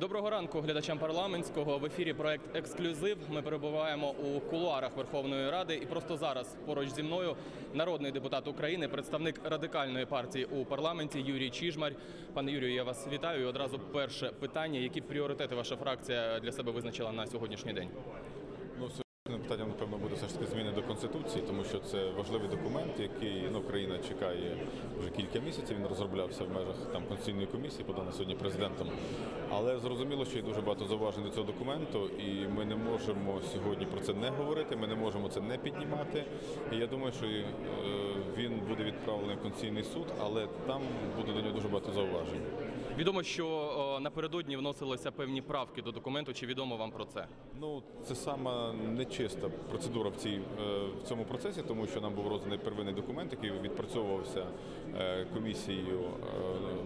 Доброго ранку глядачам парламентського. В ефірі проект Ексклюзив. Ми перебуваємо у кулуарах Верховної Ради. І просто зараз поруч зі мною народний депутат України, представник радикальної партії у парламенті Юрій Чижмарь. Пане Юрію, я вас вітаю. І одразу перше питання: які пріоритети ваша фракція для себе визначила на сьогоднішній день? Ну, питання, напевно, буде все ж таки зміни до Конституції, тому що це важливий документ, який ну, країна чекає вже кілька місяців. Він розроблявся в межах там Конституційної комісії, поданий сьогодні президентом. Але зрозуміло, що є дуже багато зауважень до цього документу, і ми не можемо сьогодні про це не говорити, ми не можемо це не піднімати. І я думаю, що е, він буде відправлений в Конституційний суд, але там буде до нього дуже багато зауважень. Відомо, що напередодні вносилися певні правки до документу. Чи відомо вам про це? Ну, це сама нечиста процедура в, цій, е, в цьому процесі, тому що нам був розданий первинний документ, який відпрацьовувався е, комісією е,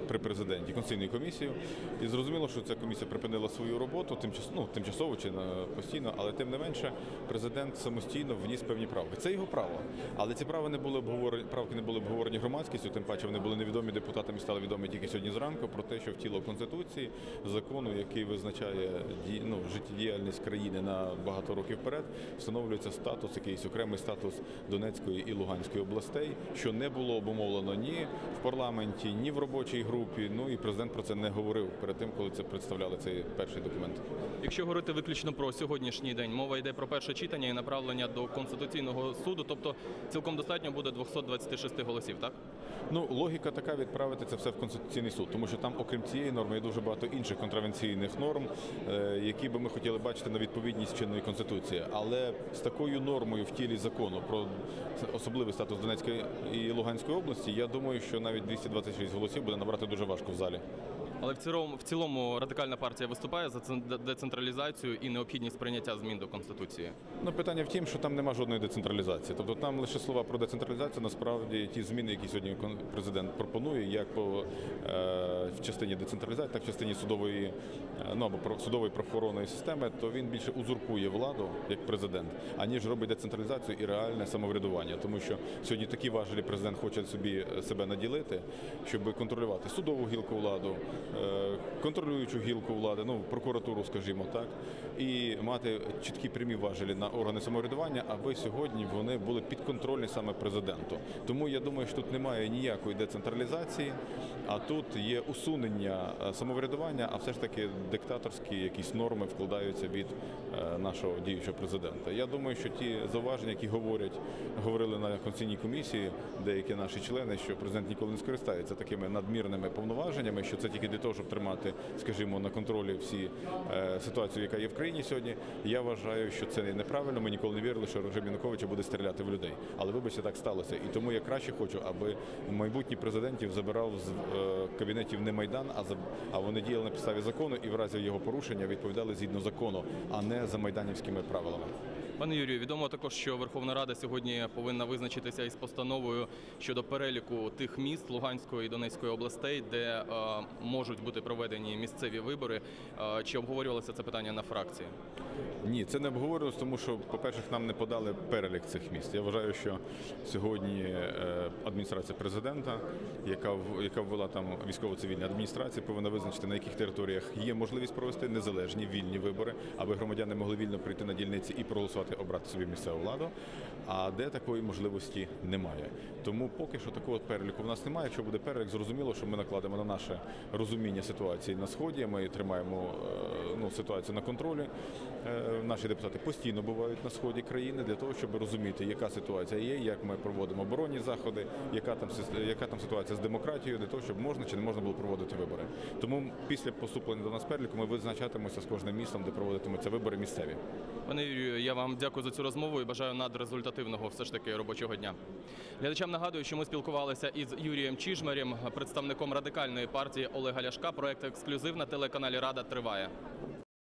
при президенті, конституційною комісією. І зрозуміло, що ця комісія припинила свою роботу тимчасово, ну, тимчасово чи постійно, але тим не менше президент самостійно вніс певні правки. Це його право. Але ці права не були обговорені, правки не були обговорені громадськістю, тим паче вони були невідомі депутатам і стали відомі тільки сьогодні зранку про те, що втіло Конституції закону, який визначає ну, життєдіяльність країни на багато років вперед, встановлюється статус, якийсь окремий статус Донецької і Луганської областей, що не було обумовлено ні в парламенті, ні в робочій групі. Ну і президент про це не говорив перед тим, коли це представляли цей перший документ. Якщо говорити виключно про сьогоднішній день, мова йде про перше читання і направлення до конституційного суду, тобто цілком достатньо буде 226 голосів, так? Ну, логіка така відправити це все в Конституційний суд, тому що там, окрім цієї норми, є дуже багато інших контравенційних норм, е, які би ми хотіли бачити на відповідність чинної конституції. Але з такою нормою в тілі закону про особливий статус Донецької і Луганської області, я думаю, що навіть 226 голосів буде набрати дуже важко в залі. Але в цілому, в цілому радикальна партія виступає за цен- децентралізацію і необхідність прийняття змін до конституції. Ну, питання в тім, що там нема жодної децентралізації. Тобто там лише слова про децентралізацію, насправді ті зміни, які сьогодні президент пропонує, як по е, в частині децентралізації, так і в частині судової, е, ну або судової правоохоронної системи, то він більше узурпує владу як президент, аніж робить децентралізацію і реальне самоврядування. Тому що сьогодні такі важелі президент хоче собі е, себе наділити, щоб контролювати судову гілку владу, контролюючу гілку влади, ну прокуратуру, скажімо так, і мати чіткі прямі важелі на органи самоврядування, аби сьогодні вони були підконтрольні саме президенту. Тому я думаю, що тут немає ніякої децентралізації, а тут є усунення е, самоврядування, а все ж таки диктаторські якісь норми вкладаються від е, нашого діючого президента. Я думаю, що ті зауваження, які говорять, говорили на конституційній комісії, деякі наші члени, що президент ніколи не скористається такими надмірними повноваженнями, що це тільки того, щоб тримати, скажімо, на контролі всі е, ситуацію, яка є в країні сьогодні. Я вважаю, що це неправильно. Ми ніколи не вірили, що режим Януковича буде стріляти в людей. Але вибачте, так сталося. І тому я краще хочу, аби майбутній президентів забирав з е, кабінетів не майдан, а а вони діяли на підставі закону і в разі його порушення відповідали згідно закону, а не за майданівськими правилами. Пане Юрію, відомо також, що Верховна Рада сьогодні повинна визначитися із постановою щодо переліку тих міст Луганської і Донецької областей, де е, можуть бути проведені місцеві вибори. Е, чи обговорювалося це питання на фракції? Ні, це не обговорювалось, тому що, по-перше, нам не подали перелік цих міст. Я вважаю, що сьогодні е, адміністрація президента, яка яка ввела там військово-цивільні адміністрації, повинна визначити на яких територіях є можливість провести незалежні вільні вибори, аби громадяни могли вільно прийти на дільниці і проголосувати, обрати собі місцеву владу. А де такої можливості немає. Тому поки що такого переліку в нас немає. Якщо буде перелік, зрозуміло, що ми накладемо на наше розуміння ситуації на сході. Ми тримаємо е, ну, ситуацію на контролі. Е, Наші депутати постійно бувають на сході країни для того, щоб розуміти, яка ситуація є, як ми проводимо оборонні заходи, яка там яка там ситуація з демократією, для того, щоб можна чи не можна було проводити вибори. Тому після поступлення до нас переліку ми визначатимемося з кожним містом, де проводитимуться вибори місцеві. Пане Юрію, я вам дякую за цю розмову і бажаю надрезультативного все ж таки робочого дня. Глядачам нагадую, що ми спілкувалися із Юрієм Чижмарем, представником радикальної партії Олега Ляшка. Проект ексклюзив на телеканалі Рада триває.